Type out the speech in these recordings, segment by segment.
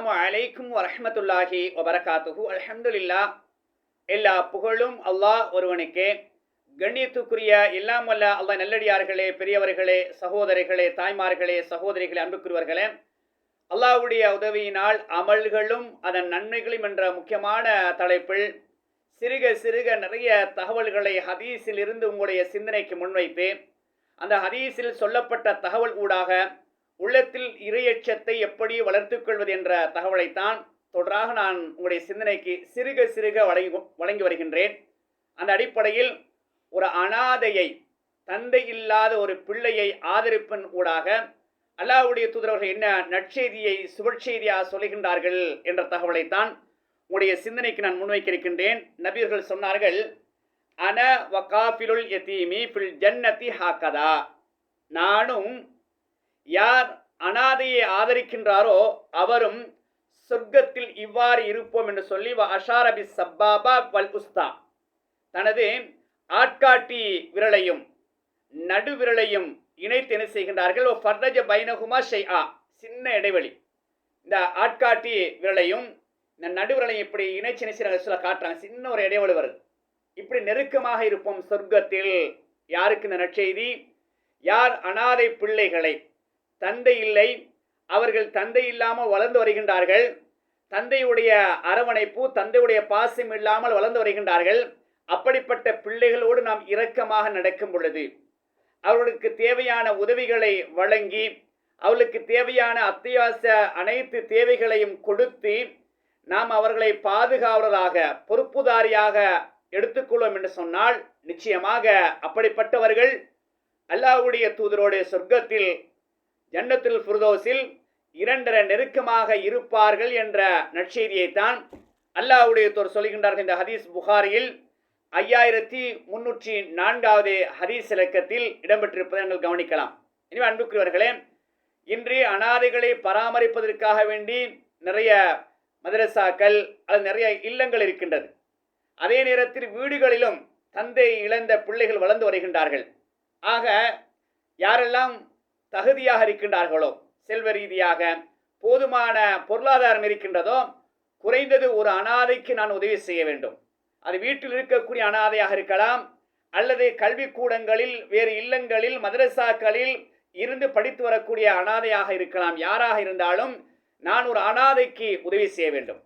அஸ்லாம் அலைக்கும் வரஹ்மத்துல்லாஹி வபரகாத்துஹு. அலமதுல்லா எல்லா புகழும் அல்லாஹ் ஒருவனுக்கே. கண்ணியத்துக்குரிய எல்லாம் வல்ல அல்லாஹ் நல்லடியார்களே பெரியவர்களே சகோதரிகளே தாய்மார்களே சகோதரிகளே அன்புக்குரியவர்களே. அல்லாஹ்வுடைய உதவியினால் அமல்களும் அதன் நன்மைகளும் என்ற முக்கியமான தலைப்பில் சிறுக சிறுக நிறைய தகவல்களை ஹதீஸில் இருந்து உங்களுடைய சிந்தனைக்கு முன்வைத்து அந்த ஹதீஸில் சொல்லப்பட்ட தகவல் ஊடாக உள்ளத்தில் இரையச்சத்தை எப்படி வளர்த்துக் கொள்வது என்ற தகவலைத்தான் தொடராக நான் உங்களுடைய சிந்தனைக்கு சிறுக சிறுக வழங்கி வழங்கி வருகின்றேன். அந்த அடிப்படையில் ஒரு அனாதையை தந்தை இல்லாத ஒரு பிள்ளையை ஆதரிப்பின் ஊடாக அல்லாஹ்வுடைய தூதரவர்கள் என்ன நற்செய்தியை சுபற்செய்தியாக சொல்லுகின்றார்கள் என்ற தகவலைத்தான் உங்களுடைய சிந்தனைக்கு நான் முன்வைக்க இருக்கின்றேன். நபியர்கள் சொன்னார்கள் அன வகாஃபிலுல் எத்தீமி பில் ஜன்னதி ஹாக்கதா நானும் யார் அனாதையை ஆதரிக்கின்றாரோ அவரும் சொர்க்கத்தில் இவ்வாறு இருப்போம் என்று சொல்லி அஷாரபி சப்பாபா வல்குஸ்தா தனது ஆட்காட்டி விரலையும் நடுவிரலையும் இணைத்து என்ன செய்கின்றார்கள்? ஓ ஃபர்ரஜ பைனகுமா ஷை ஆ சின்ன இடைவெளி. இந்த ஆட்காட்டி விரலையும் இந்த நடுவிரலையும் இப்படி இணைச்சு நினைச்சு சொல்ல காட்டுறாங்க. சின்ன ஒரு இடைவெளி வருது. இப்படி நெருக்கமாக இருப்போம் சொர்க்கத்தில். யாருக்கு இந்த நற்செய்தி? யார் அனாதை பிள்ளைகளை தந்தை இல்லை. அவர்கள் தந்தை இல்லாமல் வளர்ந்து வருகின்றார்கள். தந்தையுடைய அரவணைப்பு தந்தையுடைய பாசம் இல்லாமல் வளர்ந்து வருகின்றார்கள். அப்படிப்பட்ட பிள்ளைகளோடு நாம் இரக்கமாக நடக்கும் பொழுது அவர்களுக்கு தேவையான உதவிகளை வழங்கி அவர்களுக்கு தேவையான அத்தியாவசிய அனைத்து தேவைகளையும் கொடுத்து நாம் அவர்களை பாதுகாவலராக பொறுப்புதாரியாக எடுத்துக்கொள்வோம் என்று சொன்னால் நிச்சயமாக அப்படிப்பட்டவர்கள் அல்லாஹ்வுடைய தூதரோடைய சொர்க்கத்தில் ஜன்னத்துல் ஃபுர்தோஸில் இரண்டரை நெருக்கமாக இருப்பார்கள் என்ற நற்செய்தியைத்தான் அல்லாஹ்வுடைய தோர் சொல்கின்றார்கள் இந்த ஹதீஸ் புகாரியில். ஐயாயிரத்தி முன்னூற்றி நான்காவது ஹதீஸ் இலக்கத்தில் இடம்பெற்றிருப்பதை நீங்கள் கவனிக்கலாம். எனவே அன்புக்குரியவர்களே இன்று அனாதைகளை பராமரிப்பதற்காக வேண்டி நிறைய மதரசாக்கள் அல்லது நிறைய இல்லங்கள் இருக்கின்றது. அதே நேரத்தில் வீடுகளிலும் தந்தை இழந்த பிள்ளைகள் வளர்ந்து வருகின்றார்கள். ஆக யாரெல்லாம் தகுதியாக இருக்கின்றார்களோ செல்வ ரீதியாக போதுமான பொருளாதாரம் இருக்கின்றதோ குறைந்தது ஒரு அனாதைக்கு நான் உதவி செய்ய வேண்டும். அது வீட்டில் இருக்கக்கூடிய அனாதையாக இருக்கலாம் அல்லது கல்விக்கூடங்களில் வேறு இல்லங்களில் மதரசாக்களில் இருந்து படித்து வரக்கூடிய அனாதையாக இருக்கலாம். யாராக இருந்தாலும் நான் ஒரு அனாதைக்கு உதவி செய்ய வேண்டும்.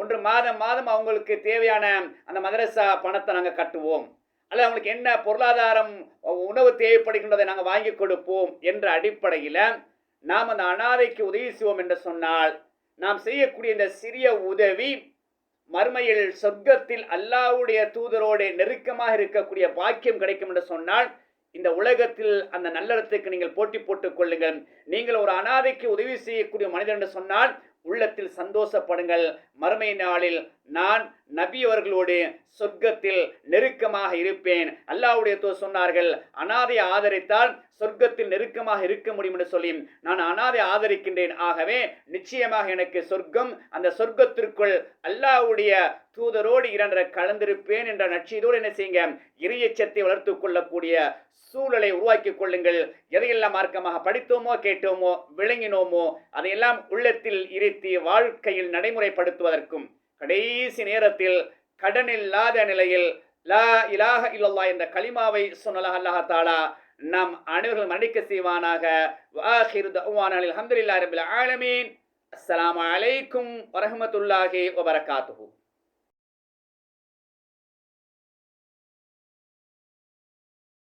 ஒன்று மாதம் மாதம் அவங்களுக்கு தேவையான அந்த மதரசா பணத்தை நாங்கள் கட்டுவோம். அல்லது அவங்களுக்கு என்ன பொருளாதாரம் உணவு தேவைப்படுகின்றதை நாங்கள் வாங்கி கொடுப்போம் என்ற அடிப்படையில் நாம் அந்த அனாதைக்கு உதவி செய்வோம் என்று சொன்னால் நாம் செய்யக்கூடிய இந்த சிறிய உதவி மறுமையில் சொர்க்கத்தில் அல்லாவுடைய தூதரோடு நெருக்கமாக இருக்கக்கூடிய பாக்கியம் கிடைக்கும் என்று சொன்னால் இந்த உலகத்தில் அந்த நல்லறத்துக்கு நீங்கள் போட்டி போட்டுக் கொள்ளுங்கள். நீங்கள் ஒரு அனாதைக்கு உதவி செய்யக்கூடிய மனிதன் என்று சொன்னால் உள்ளத்தில் சந்தோஷப்படுங்கள். மறுமை நாளில் நான் நபி அவர்களோடு சொர்க்கத்தில் நெருக்கமாக இருப்பேன். அல்லாவுடைய தோ சொன்னார்கள் அனாதை ஆதரித்தால் சொர்க்கத்தில் நெருக்கமாக இருக்க முடியும் என்று சொல்லி நான் அனாதை ஆதரிக்கின்றேன். ஆகவே நிச்சயமாக எனக்கு சொர்க்கம் அந்த சொர்க்கத்திற்குள் அல்லாவுடைய தூதரோடு இரண்டரை கலந்திருப்பேன் என்ற நட்சியதோடு என்ன செய்யுங்க இறையச்சத்தை வளர்த்து கொள்ளக்கூடிய சூழலை உருவாக்கி கொள்ளுங்கள். எதையெல்லாம் மார்க்கமாக படித்தோமோ கேட்டோமோ விளங்கினோமோ அதையெல்லாம் உள்ளத்தில் இருத்தி வாழ்க்கையில் நடைமுறைப்படுத்துவதற்கும். கடைசி நேரத்தில் கடன் இல்லாத நிலையில் லா இலாக இல்லல்லா என்ற கலிமாவை சொன்னலாக அல்லாஹ் தாலா நம் அனைவர்கள் மன்னிக்க செய்வானாக. வாஹிரு தவான அல்ஹம்துலில்லாஹி ரபில் ஆலமீன். அஸ்லாம் அலைக்கும் வரஹமத்துல்லாஹி வபரகாத்துஹு.